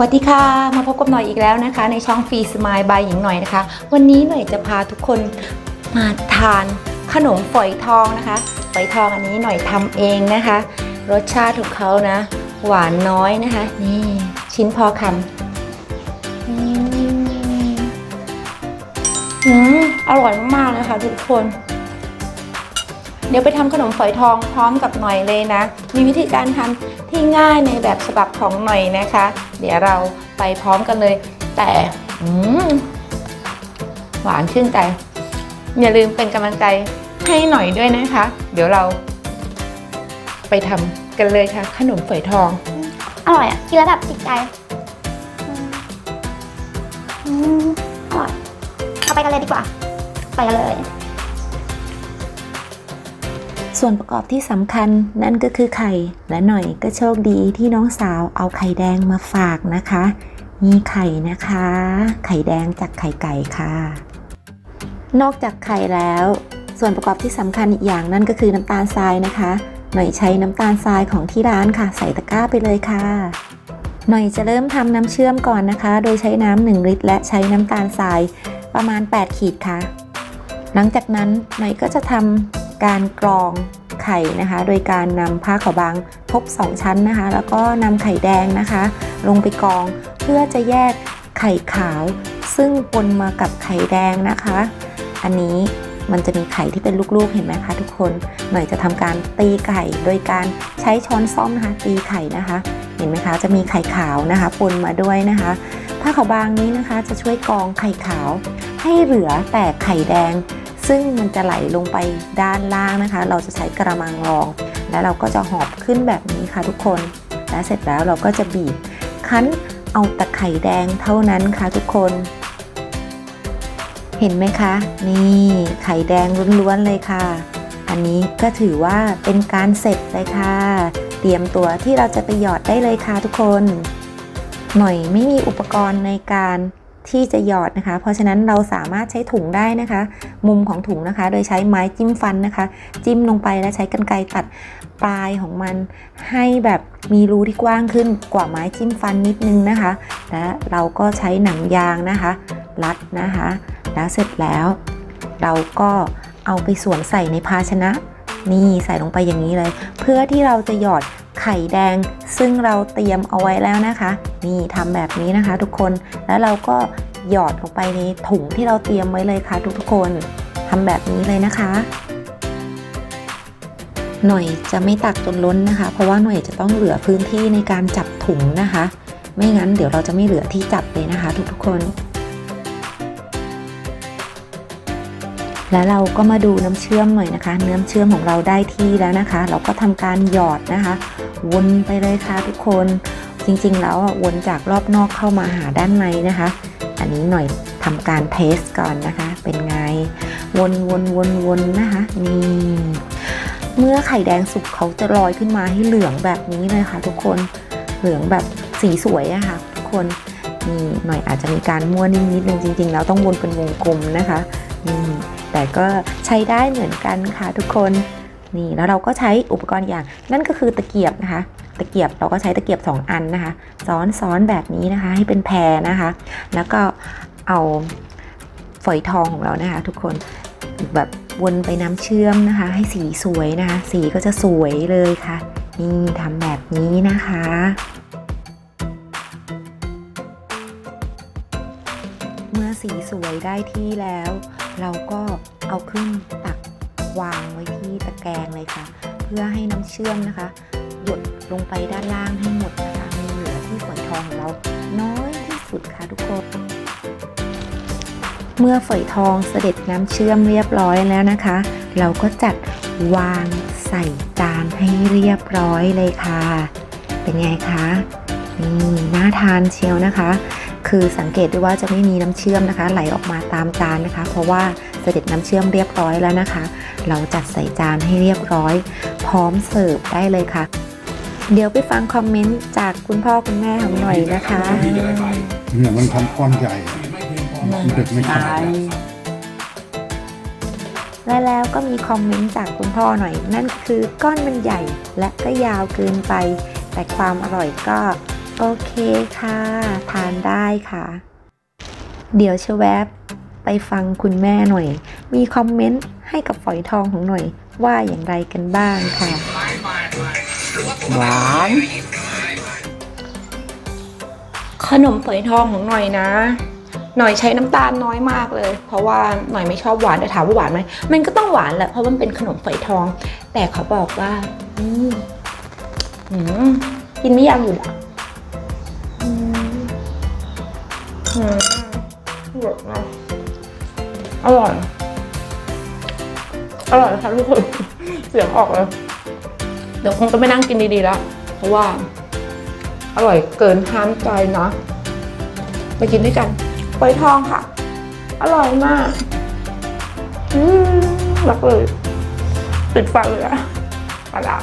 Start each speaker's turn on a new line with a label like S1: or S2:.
S1: วัสดีค่ะ มาพบกับหน่อยอีกแล้วนะคะ ในช่องฟรีสมายบายหญิงหน่อยนะคะ วันนี้หน่อยจะพาทุกคนมาทานขนมฝอยทองนะคะฝอยทองอันนี้หน่อยทำเองนะคะ รสชาติของเขานะ หวานน้อยนะคะ นี่ชิ้นพอคำอืมอืมอร่อยมากๆเลยค่ะทุกคน เดี๋ยวไปทำขนมฝอยทองพร้อมกับหน่อยเลยนะ มีวิธีการทำที่ง่ายในแบบฉบับของหน่อยนะคะ เดี๋ยวเราไปพร้อมกันเลย แต่อืหวานชื่นใจ อย่าลืมเป็นกำลังใจให้หน่อยด้วยนะคะ เดี๋ยวเรา ไปทำกันเลยค่ะ ขนมฝอยทอง
S2: อร่อยอะกินแล้วแบบติดใจอืมอืมอร่อยเอาไปกันเลยดีกว่า ไปกันเลย
S1: ส่วนประกอบที่สำคัญนั่นก็คือไข่ และหน่อยก็โชคดีที่น้องสาวเอาไข่แดงมาฝากนะคะนี่ไข่นะคะ ไข่แดงจากไข่ไก่ค่ะ นอกจากไข่แล้ว ส่วนประกอบที่สำคัญอีกอย่างนั่นก็คือน้ำตาลทรายนะคะ หน่อยใช้น้ำตาลทรายของที่ร้านค่ะ ใส่ตะกร้าไปเลยค่ะหน่อยจะเริ่มทำน้ำเชื่อมก่อนนะคะ โดยใช้น้ำหนึ่งลิตร และใช้น้ำตาลทรายประมาณ 8 ขีดค่ะ หลังจากนั้นหน่อยก็จะทำ การกรองไข่นะคะ โดยการนำผ้าขาวบางทบ2 ชั้นนะคะ แล้วก็นำไข่แดงนะคะ ลงไปกรองเพื่อจะแยกไข่ขาว ซึ่งปนมากับไข่แดงนะคะ อันนี้มันจะมีไข่ที่เป็นลูกๆ เห็นไหมคะทุกคน หน่อยจะทำการตีไข่โดยการใช้ช้อนซ่อมนะคะ ตีไข่นะคะ เห็นไหมคะ จะมีไข่ขาวนะคะปนมาด้วยนะคะ ผ้าขาวบางนี้นะคะ จะช่วยกรองไข่ขาว ให้เหลือแต่ไข่แดง ซึ่งมันจะไหลลงไปด้านล่างนะคะ เราจะใช้กระมังรอง แล้วเราก็จะหอบขึ้นแบบนี้ค่ะทุกคน และเสร็จแล้วเราก็จะบีบคั้นเอาแต่ไข่แดงเท่านั้นค่ะทุกคน เห็นไหมคะ นี่ไข่แดงล้วนๆเลยค่ะ อันนี้ก็ถือว่าเป็นการเสร็จเลยค่ะ เตรียมตัวที่เราจะไปหยอดได้เลยค่ะทุกคน หน่อยไม่มีอุปกรณ์ในการ ที่จะหยอดนะคะ เพราะฉะนั้นเราสามารถใช้ถุงได้นะคะ มุมของถุงนะคะ โดยใช้ไม้จิ้มฟันนะคะ จิ้มลงไปแล้วใช้กรรไกรตัดปลายของมัน ให้แบบมีรูที่กว้างขึ้นกว่าไม้จิ้มฟันนิดนึงนะคะ และเราก็ใช้หนังยางนะคะ รัดนะคะ แล้วเสร็จแล้ว เราก็เอาไปสวมใส่ในภาชนะนี่ใส่ลงไปอย่างนี้เลย เพื่อที่เราจะหยอด ไข่แดง ซึ่งเราเตรียมเอาไว้แล้วนะคะ นี่ทำแบบนี้นะคะ ทุกคนแล้วเราก็หยอดลงไปในถุงที่เราเตรียมไว้เลยค่ะ ทุกๆคนทำแบบนี้เลยนะคะ หน่อยจะไม่ตักจนล้นนะคะ เพราะว่าหน่อยจะต้องเหลือพื้นที่ในการจับถุงนะคะ ไม่งั้นเดี๋ยวเราจะไม่เหลือที่จับเลยนะคะ ทุกๆคน แล้วเราก็มาดูน้ำเชื่อมหน่อยนะคะ เนื้อเชื่อมของเราได้ที่แล้วนะคะ เราก็ทำการหยอดนะคะ วนไปเลยค่ะทุกคนจริงๆ แล้ววนจากรอบนอกเข้ามาหาด้านในนะคะ อันนี้หน่อยทำการเทสก่อนนะคะ เป็นไง วนวนวนวนนะคะนี่เมื่อไข่แดงสุกเขาจะลอยขึ้นมาให้เหลืองแบบนี้เลยค่ะ ทุกคนเหลืองแบบสีสวยอะค่ะทุกคนนี่หน่อยอาจจะมีการมั่วนิดนิดนึงจริงๆ แล้วต้องวนเป็นวงกลมนะคะ แต่ก็ใช้ได้เหมือนกันค่ะทุกคนนี่แล้วเราก็ใช้อุปกรณ์อย่าง นั่นก็คือตะเกียบนะคะ ตะเกียบเราก็ใช้ตะเกียบ 2 อันนะคะ ซ้อนซ้อนแบบนี้นะคะ ให้เป็นแพรนะคะ แล้วก็เอาฝอยทองของเรานะคะ ทุกคนแบบวนไปน้ำเชื่อมนะคะ ให้สีสวยนะคะ สีก็จะสวยเลยค่ะนี่ทำแบบนี้นะคะเมื่อสีสวยได้ที่แล้ว เราก็เอาขึ้นตักวางไว้ที่ตะแกรงเลยค่ะ เพื่อให้น้ำเชื่อมนะคะ หยดลงไปด้านล่างให้หมดนะคะมีเหลือที่ฝอยทองของเราน้อยที่สุดค่ะทุกคน เมื่อฝอยทองเสด็จน้ำเชื่อมเรียบร้อยแล้วนะคะ เราก็จัดวางใส่จานให้เรียบร้อยเลยค่ะ เป็นไงคะนี่น่าทานเชียวนะคะ คือสังเกตด้วยว่าจะไม่มีน้ำเชื่อมนะคะ ไหลออกมาตามจานนะคะ เพราะว่าเสด็จน้ำเชื่อมเรียบร้อยแล้วนะคะ เราจัดใส่จานให้เรียบร้อย พร้อมเสิร์ฟได้เลยค่ะ เดี๋ยวไปฟังคอมเมนต์จากคุณพ่อคุณแม่ของหน่อยนะคะ
S3: เนี่ยมันทำก้อนใหญ่อะมันเด็กไม่ขาด
S1: และแล้วก็มีคอมเมนต์จากคุณพ่อหน่อย นั่นคือก้อนมันใหญ่และก็ยาวเกินไป แต่ความอร่อยก็ โอเคค่ะ ทานได้ค่ะ เดี๋ยวชแวบไปฟังคุณแม่หน่อย มีคอมเมนต์ให้กับฝอยทองของหน่อย ว่าอย่างไรกันบ้างค่ะ
S4: หวาน ขนมฝอยทองของหน่อยนะ หน่อยใช้น้ำตาลน้อยมากเลย เพราะว่าหน่อยไม่ชอบหวานแต่ถามว่าหวานไหมมันก็ต้องหวานแหละเพราะมันเป็นขนมฝอยทอง แต่เขาบอกว่า อืมอืมกินไม่ยากอยู่ละอื อืมอร่อยนะอร่อย อร่อยค่ะทุกคน เสียงออกเลย เดี๋ยวคงจะไม่นั่งกินดีๆแล้ว เพราะว่า อร่อยเกินห้ามใจนะ ไปกินด้วยกันฝอยทองค่ะ อร่อยมาก อืมรักเลยติดฟันเลยอะปลาร้า